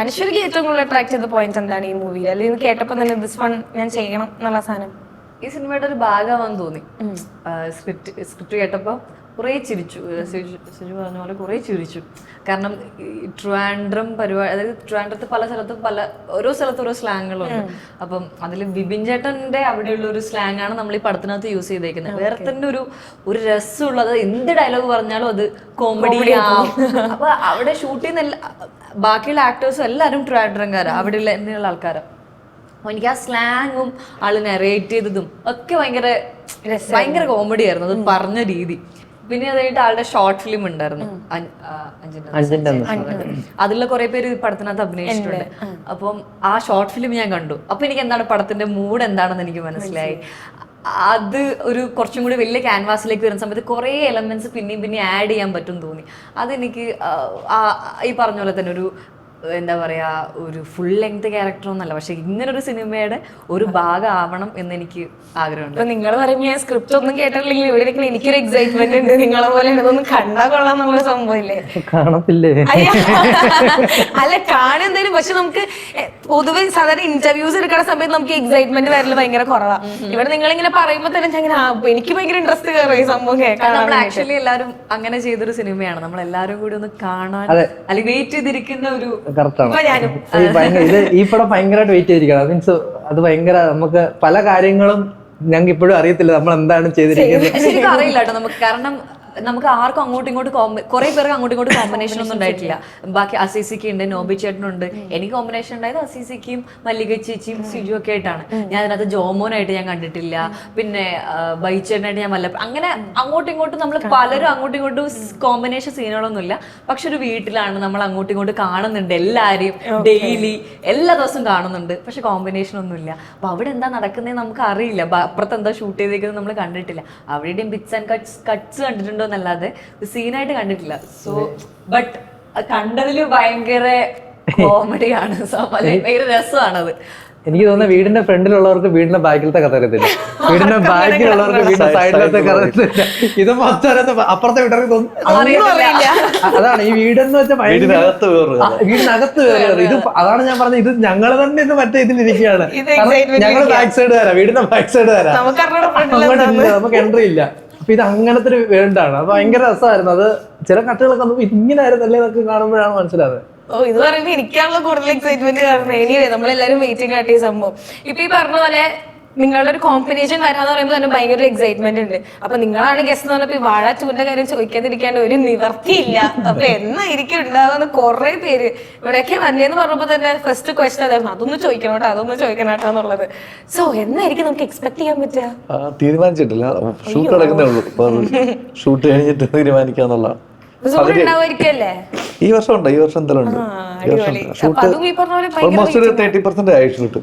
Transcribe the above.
അനശ്വരിക്ക് ഏറ്റവും കൂടുതൽ അട്രാക്ട് ചെയ്ത പോയിന്റ് എന്താണ് ഈ മൂവിയിൽ അല്ലെങ്കിൽ ഇത് കേട്ടപ്പോ തന്നെ ദിസ് വൺ ഞാൻ ചെയ്യണം എന്നുള്ള സാധനം. ഈ സിനിമയുടെ ഒരു ഭാഗമാണെന്ന് തോന്നി. സ്ക്രിപ്റ്റ് സ്ക്രിപ്റ്റ് കേട്ടപ്പോൾ കുറേ ചിരിച്ചു. സിജു പറഞ്ഞ പോലെ കുറേ ചിരിച്ചു. കാരണം ട്രിവാൻഡ്രം പരിപാടി അതായത് ട്രിവാൻഡ്രത്ത് പല സ്ഥലത്തും പല ഓരോ സ്ഥലത്തും ഓരോ സ്ലാങ്ങുകളുണ്ട്. അപ്പം അതിൽ ബിബിൻ ചേട്ടന്റെ അവിടെയുള്ള ഒരു സ്ലാങ് ആണ് നമ്മൾ ഈ പടത്തിനകത്ത് യൂസ് ചെയ്തേക്കുന്നത്. വേറെ തന്നെ ഒരു ഒരു രസമുള്ളത് എന്ത് ഡയലോഗ് പറഞ്ഞാലും അത് കോമഡി ആവും. അപ്പൊ അവിടെ ഷൂട്ട് ചെയ്യുന്ന ബാക്കിയുള്ള ആക്ടേഴ്സും എല്ലാവരും ട്രിവാൻഡ്രംകാരാണ് അവിടെയുള്ള എന്നുള്ള ആൾക്കാരാണ് അപ്പൊ എനിക്ക് ആ സ്ലാങ്ങും ആൾ നെറേറ്റ് ചെയ്തതും ഒക്കെ ഭയങ്കര ഭയങ്കര കോമഡി ആയിരുന്നു. അത് പറഞ്ഞ രീതി. പിന്നെ അതായിട്ട് ആളുടെ ഷോർട്ട് ഫിലിം ഉണ്ടായിരുന്നു. അതിലുള്ള കുറെ പേര് ഈ പടത്തിനകത്ത് അഭിനയിച്ചിട്ടുണ്ട്. അപ്പം ആ ഷോർട്ട് ഫിലിം ഞാൻ കണ്ടു. അപ്പൊ എനിക്ക് എന്താണ് പടത്തിന്റെ മൂഡ് എന്താണെന്ന് എനിക്ക് മനസ്സിലായി. അത് ഒരു കുറച്ചും കൂടി വലിയ ക്യാൻവാസിലേക്ക് വരുന്ന സമയത്ത് കുറേ എലമെന്റ്സ് പിന്നെയും പിന്നെയും ആഡ് ചെയ്യാൻ പറ്റും തോന്നി. അതെനിക്ക് ഈ പറഞ്ഞ പോലെ തന്നെ ഒരു എന്താ പറയാ ഒരു ഫുൾ ലെങ്ത് ക്യാരക്ടർ ഒന്നല്ല പക്ഷെ ഇങ്ങനെ ഒരു സിനിമയുടെ ഒരു ഭാഗമാവണം എന്ന് എനിക്ക് ആഗ്രഹമുണ്ട് നിങ്ങൾ പറയുമ്പോൾ ഞാൻ സ്ക്രിപ്റ്റ് ഒന്നും കേട്ടിട്ടില്ലെങ്കിൽ ഇവിടെ ഇരിക്കുന്ന എനിക്കൊരു എക്സൈറ്റ്മെന്റ് ഉണ്ട്. നിങ്ങളെ പോലെ ഇതൊന്നും കണ്ടാ കൊള്ളാം എന്നുള്ള സംഭവമില്ലേ കാണത്തില്ലേ? അല്ല കാണുന്നതിന് പക്ഷെ നമുക്ക് പൊതുവെ സാധാരണ ഇന്റർവ്യൂസ് എടുക്കുന്ന സമയത്ത് നമുക്ക് എക്സൈറ്റ്മെന്റ് വരൽ ഭയങ്കര കുറവാ. ഇവിടെ നിങ്ങൾ ഇങ്ങനെ പറയുമ്പോൾ തന്നെ ഞാൻ ഇങ്ങനെ, എനിക്ക് ഭയങ്കര ഇൻട്രസ്റ്റ് കയറും ഈ സംഭവം കേൾക്കാൻ നമ്മൾ ആക്ച്വലി എല്ലാവരും അങ്ങനെ ചെയ്തൊരു സിനിമയാണ്. നമ്മൾ എല്ലാവരും കൂടി ഒന്ന് കാണാൻ അല്ലെങ്കിൽ വെയിറ്റ് ചെയ്തിരിക്കുന്ന ഒരു ഈ ഭയങ്കര ഇത് ഈ പടം ഭയങ്കരമായിട്ട് വെയിറ്റ് ചെയ്തിരിക്കണം. മീൻസ് അത് ഭയങ്കര നമുക്ക് പല കാര്യങ്ങളും ഞങ്ങൾക്ക് ഇപ്പോഴും അറിയത്തില്ല നമ്മൾ എന്താണ് ചെയ്തിരിക്കുന്നത് അറിയില്ല കേട്ടോ നമുക്ക് കാരണം നമുക്ക് ആർക്കും അങ്ങോട്ടും ഇങ്ങോട്ടും കുറെ പേർക്ക് അങ്ങോട്ടും ഇങ്ങോട്ടും കോമ്പിനേഷൻ ഒന്നും ഉണ്ടായിട്ടില്ല. ബാക്കി അസീസിക്ക് ഉണ്ട് നോബി ചേട്ടനുണ്ട്. എനിക്ക് കോമ്പിനേഷൻ ഉണ്ടായത് അസീസിക്കും മല്ലിക ചേച്ചിയും സിജു ഒക്കെ ആയിട്ടാണ്. ഞാൻ അതിനകത്ത് ജോമോനായിട്ട് ഞാൻ കണ്ടിട്ടില്ല. പിന്നെ ബൈച്ചേട്ടനായിട്ട് ഞാൻ വല്ല അങ്ങനെ അങ്ങോട്ടും ഇങ്ങോട്ടും നമ്മൾ പലരും അങ്ങോട്ടും ഇങ്ങോട്ടും കോമ്പിനേഷൻ സീനുകളൊന്നുമില്ല. പക്ഷെ ഒരു വീട്ടിലാണ് നമ്മൾ അങ്ങോട്ടും ഇങ്ങോട്ടും കാണുന്നുണ്ട് എല്ലാരെയും ഡെയിലി. എല്ലാ ദിവസവും കാണുന്നുണ്ട്. പക്ഷെ കോമ്പിനേഷൻ ഒന്നുമില്ല. അപ്പൊ അവിടെ എന്താ നടക്കുന്നത് നമുക്ക് അറിയില്ല അപ്പുറത്ത് എന്താ ഷൂട്ട് ചെയ്തേക്കുന്നത് നമ്മൾ കണ്ടിട്ടില്ല. അവിടെയും ബിറ്റ്സ് ആൻഡ് കട്ട്സ് കട്ട്സ് കണ്ടിട്ടുണ്ടോ എന്നല്ലാതെ സീനായിട്ട് കണ്ടിട്ടില്ല. സോ ബട്ട് കണ്ടതിൽ ഭയങ്കര കോമഡിയാണ് ഭയങ്കര രസമാണത്. എനിക്ക് തോന്നുന്നത് വീടിന്റെ ഫ്രണ്ടിലുള്ളവർക്ക് വീടിന്റെ ബാക്കിലത്തെ കഥ അറിയത്തില്ല. വീടിന്റെ ബാക്കിലുള്ളവർക്ക് വീടിന്റെ സൈഡിലത്തെ കഥ അറിയത്തില്ല. ഇത് മൊത്തം അപ്പുറത്തെ വീട്ടുകാർക്ക് തോന്നുന്നു അതാണ് ഈ വീടെന്ന് വെച്ചാൽ ഭയങ്കര വീടിനകത്ത് വീടിനകത്ത് വേറെ ഇത് അതാണ് ഞാൻ പറഞ്ഞത്. ഇത് ഞങ്ങൾ തന്നെ ഇത് മറ്റേ ഇതിലിരിക്കുകയാണ് ഞങ്ങൾ ബാക്ക് സൈഡ് തരാം വീടിന്റെ ബാക്ക് സൈഡ് തരാം അങ്ങോട്ടില്ല നമുക്ക് എൻട്രി ഇല്ല. അപ്പൊ ഇത് അങ്ങനത്തെ ഒരു വേണ്ടാണ്. അത് ഭയങ്കര രസമായിരുന്നു. അത് ചില കട്ടുകളൊക്കെ നമുക്ക് ഇങ്ങനെ ആയിരുന്നല്ലേ എന്നൊക്കെ കാണുമ്പോഴാണ് മനസ്സിലായത് ഓ ഇത് പറയുമ്പോ എനിക്കാണല്ലോ കൂടുതൽ എക്സൈറ്റ്മെന്റ് കാരണം എനിവേ നമ്മളെല്ലാരും വെയിറ്റിംഗ് കാട്ടിയ സംഭവം. ഇപ്പൊ ഈ പറഞ്ഞ പോലെ നിങ്ങളുടെ ഒരു കോമ്പിനേഷൻ വരാന്ന് പറയുമ്പോൾ തന്നെ ഭയങ്കര എക്സൈറ്റ്മെന്റ് ഉണ്ട്. അപ്പൊ നിങ്ങളാണ് ഗസ്റ്റ് എന്ന് പറഞ്ഞപ്പോ വാഴ ചൂന്റെ കാര്യം ചോദിക്കാതിരിക്കാണ്ട് ഒരു നിവർത്തിയില്ല. അപ്പൊ എന്നായിരിക്കും ഉണ്ടാവുന്ന കുറെ പേര് ഇവിടെയൊക്കെ വന്നേന്ന് പറഞ്ഞപ്പോ തന്നെ ഫസ്റ്റ് ക്വസ്റ്റൻ അതായിരുന്നു അതൊന്ന് ചോദിക്കണം കേട്ടോ അതൊന്ന് ചോദിക്കണം കേട്ടോ എന്നുള്ളത്. സോ എന്നായിരിക്കും നമുക്ക് എക്സ്പെക്ട് ചെയ്യാൻ പറ്റുക? തീരുമാനിച്ചിട്ടില്ല. ഷൂട്ട് നടക്കുന്നേ ഉള്ളൂ. ഷൂട്ട് കഴിഞ്ഞിട്ട് തീരുമാനിക്കാന്നുള്ള ഈ വർഷം ഉണ്ട് ഈ വർഷം എന്തെല്ലാം ഉണ്ട്. ഷൂട്ട് ഓൾമോസ്റ്റ് ഒരു തേർട്ടി പെർസെന്റ് ആയി ഷൂട്ട്